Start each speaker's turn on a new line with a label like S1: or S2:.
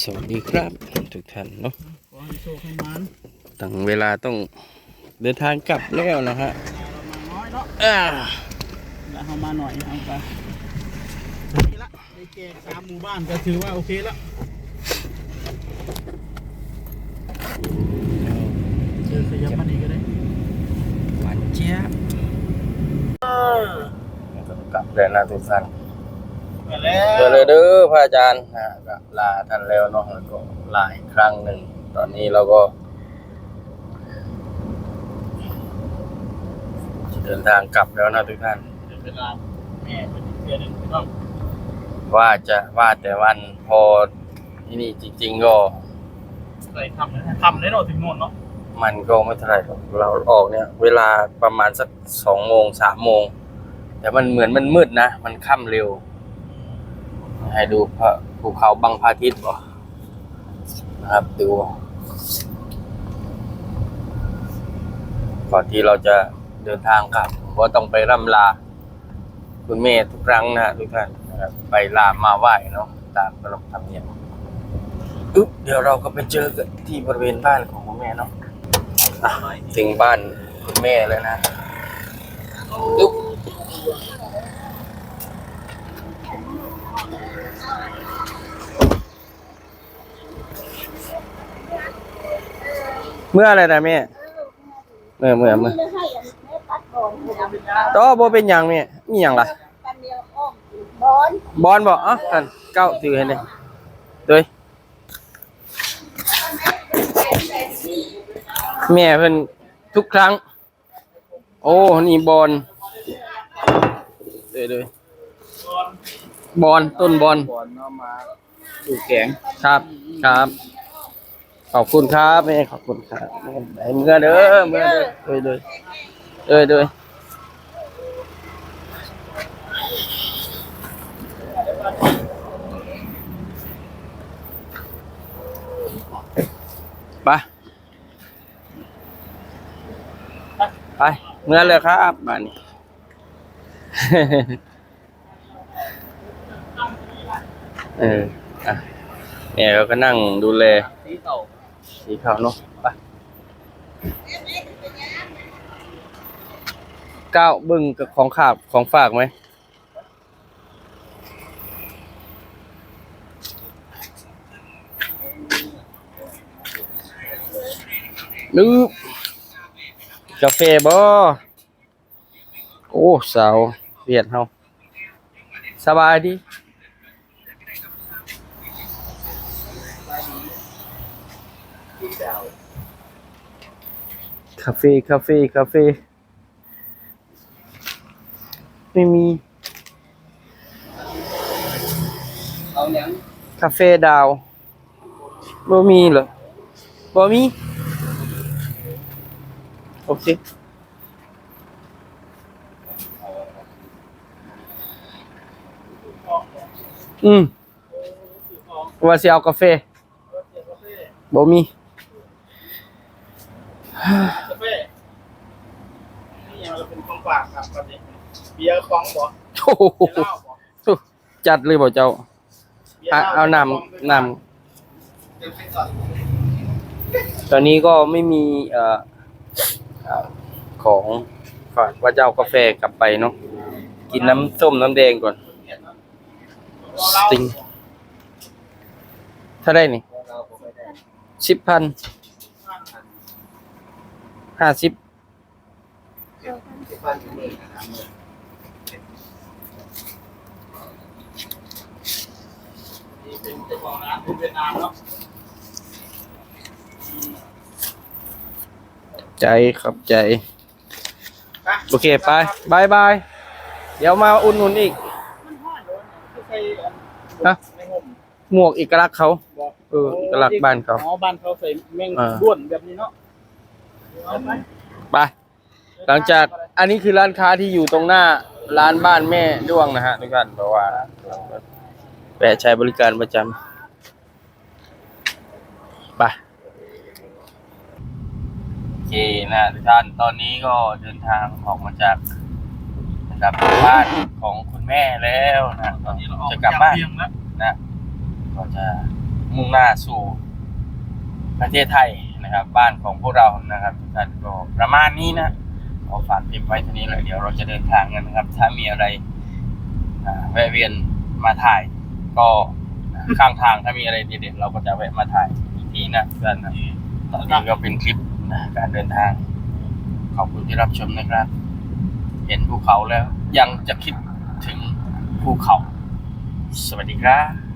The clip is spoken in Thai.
S1: สวัสดีครับทุกท่านเนาะ
S2: ขอให้โชคให้มัน
S1: ตั้งเวลาต้องเดินทางกลับแล้วนะฮะ
S2: เรามาน้อยเนาะ
S1: อ่า
S2: แล้วเอามาหน่อยเอาไปนี่ละได้แจกสามหมู่บ้านก็ถือว่าโอเคละเจอขยับมานี่ก็ได้
S1: หวานเจี๊ยบกลับแล้วนะทุกท่าน
S2: ไปแล้
S1: เจอเลยเด้อพระอาจารย์นะก็ลาท่านแล้วเนาะแล้วก็ลาอีกครั้งหนึ่ง ตอนนี้เราก็ เดินทางกลับแล้วนะทุกท่าน
S2: เวลาแม่เป็นเพื่อนหนึ่งต้อง
S1: ว่าจะว่าแต่วันพอที่นี่จริง ๆ ก็
S2: ใส่ทำนะทำได้เนาถึงโน่นเนาะ
S1: มันก็ไม่เท่าไหร่หรอกเราออกเนี่ย เวลาประมาณสักสองโมงสามโมง แต่มันเหมือนมันมืดนะ มันค่ำเร็ว ให้ดูพระภูเขาบังพระอาทิตย์บ่นะครับดูก่อนที่เราจะเดินทางกลับก็ต้องไปร่ำลา คุณแม่ทุกครั้งนะทุกท่านนะครับไปลามาไหว้เนาะตามขนบธรรมเนียมอึ๊บเดี๋ยวเราก็ไปเจอกันที่บริเวณบ้านของคุณแม่เนาะอะถึงบ้านคุณแม่แล้วนะอึ๊บ เมื่ออะไรนะแม่เมื่อเมื่อเมื่อ
S3: ให้อันนี้ปัดก่อน
S1: ต่อบ่เป็นหยังแม่มีหยังล่ะ
S3: บอน
S1: บอลบอกอะกันเก้าถือให้เลยโดยแม่เพิ่นทุกครั้ง โอ้ นี่บอลเดยเดย บอลต้นบอล
S2: ก่อนเนาะมาดูแกง
S1: ครับครับ ขอบคุณครับแม่ขอบคุณครับไอ้เมื่อเด้อเมื่อเด้อเดยเดยเดยเดยไปไปเมื่อเลยครับบ้านนี้ เอออะเนี่ยเราก็นั่งดูแล
S2: สีเต่า
S1: สีขาวเนาะไปก้าวบึ้งกับของขาบของฝากไหมนึกกาแฟบ่โอ้ สาวเวียดเฮาสบายดีาเฟ่คาเฟ่คาเฟ่ไม่มี
S2: เอาเนี้ย
S1: คาเฟ่ดาวบ่มีเหรอบ่มี โอเคอืมว่าสิเอากาแฟบ่มี
S2: กาแฟนี่ยังเราเป็นของฝากครับตอนนี้เบียร์ฟองบ่
S1: โอ้โห
S2: เบียร์เหล้าบ่
S1: จัดเลยบ่เจ้า
S2: บียร์
S1: อะ
S2: หล้
S1: เอานำนำ
S2: เดี๋ยวไปก่อน
S1: ตอนนี้ก็ไม่มีเอ่อเอ่อของฝากว่าจะเอากาแฟกลับไปเนาะกินน้ำส้มน้ำแดงก่อนสติง ถ้าได้นี่สิบพันห้าสิบ
S2: นี่ เป็นเจ้าของร้านทุนเวียดนามเนาะ
S1: ใจครับใจ โอเคไปบายบาย เดี๋ยวมาอุ่นนุนอีก
S2: มันห้อยเลยคือใส่อัน
S1: ฮะ
S2: หม
S1: วกเอกลักษณ์เขา
S2: อก
S1: เออเอกลักษณ์บ้านเขา
S2: อ๋อบ้านเขาใส่แมงด้วนแบบนี้เนาะไป
S1: หลังจากอันนี้คือร้านค้าที่อยู่ตรงหน้าร้านบ้านแม่ด้วงนะฮะทุกท่านเพราะว่าแวะใช้บริการประจำไปโอเคนะทุกท่านตอนนี้ก็เดินทางออกมาจากกลับบ้านของคุณแม่แล้วนะก็จะกลับบ้านนะก็จะมุ่งหน้าสู่ประเทศไทยนะครับ บ้านของพวกเรานะครับทุกท่านก็ประมาณนี้นะ เอาฝากพิมพ์ไว้เท่านี้เลยเดี๋ยวเราจะเดินทางกันนะครับ ถ้ามีอะไรแวะเวียนมาถ่าย ก็ข้างทางถ้ามีอะไรเด็ดๆเราก็จะแวะมาถ่ายอีกทีนะเพื่อนนะตอนนี้ก็เป็นคลิปการเดินทาง ขอบคุณที่รับชมนะครับ เห็นภูเขาแล้ว ยังจะคิดถึงภูเขา สวัสดีครับ